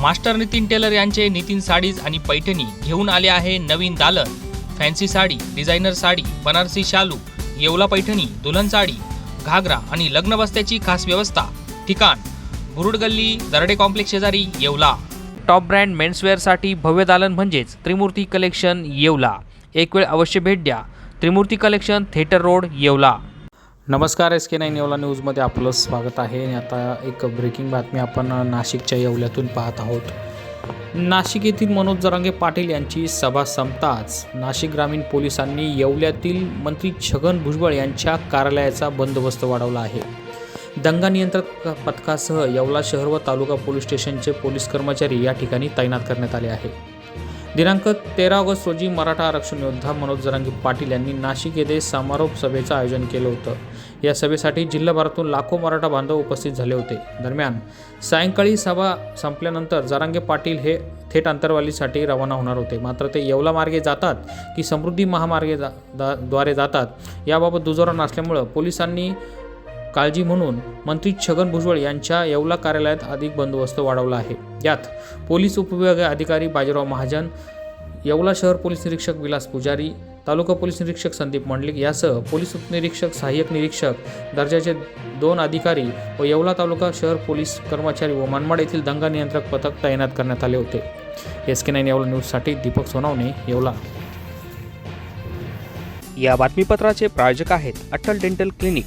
Master Nitin teller यांचे Nitin sarees आणि पैठणी घेऊन आले आहे नवीन दालन. फॅन्सी साडी डिझायनर साडी बनारसी शालू येवला पैठणी दुल्हन साडी घागरा आणि लग्न बस्त्याची खास व्यवस्था. ठिकाण बुरुड गल्ली दरडे कॉम्प्लेक्स शेजारी येवला. टॉप ब्रँड मेन्सवेअरसाठी भव्य दालन म्हणजेच त्रिमूर्ती कलेक्शन येवला. एक वेळ अवश्य भेट द्या. Trimurti collection theatre road Yeola. नमस्कार एस के नाईन येवला न्यूजमध्ये आपलं स्वागत आहे. आणि आता एक ब्रेकिंग बातमी आपण नाशिकच्या येवल्यातून पाहत आहोत. नाशिक येथील मनोज जरांगे पाटील यांची सभा संपताच नाशिक ग्रामीण पोलिसांनी येवल्यातील मंत्री छगन भुजबळ यांच्या कार्यालयाचा बंदोबस्त वाढवला आहे. दंगा नियंत्रक पथकासह येवला शहर व तालुका पोलीस स्टेशनचे पोलीस कर्मचारी या ठिकाणी तैनात करण्यात आले आहे. दिनांक तेरा ऑगस्ट रोजी मराठा आरक्षण योद्धा मनोज जरांगे पाटील यांनी नाशिक येथे समारोप सभेचं आयोजन केलं होतं. या सभेसाठी जिल्हाभरातून लाखो मराठा बांधव उपस्थित झाले होते. दरम्यान सायंकाळी सभा संपल्यानंतर जरांगे पाटील हे थेट अंतरवालीसाठी रवाना होणार होते. मात्र ते येवला मार्गे जातात की समृद्धी महामार्गे जा दा द्वारे जातात याबाबत दुजोरा नसल्यामुळं पोलिसांनी काळजी म्हणून मंत्री छगन भुजबळ यांच्या येवला कार्यालयात अधिक बंदोबस्त वाढवला आहे. यात पोलीस उपविभागीय अधिकारी बाजीराव महाजन येवला शहर पोलीस निरीक्षक विलास पुजारी तालुका पोलीस निरीक्षक संदीप मंडलिक यासह पोलीस उपनिरीक्षक सहाय्यक निरीक्षक दर्जाचे दोन अधिकारी व येवला तालुका शहर पोलीस कर्मचारी व मनमाड येथील दंगा नियंत्रक पथक तैनात करण्यात आले होते. एस के नाईन येवला न्यूजसाठी दीपक सोनावणे येवला. या बातमीपत्राचे प्रायोजक आहेत Atal dental clinic.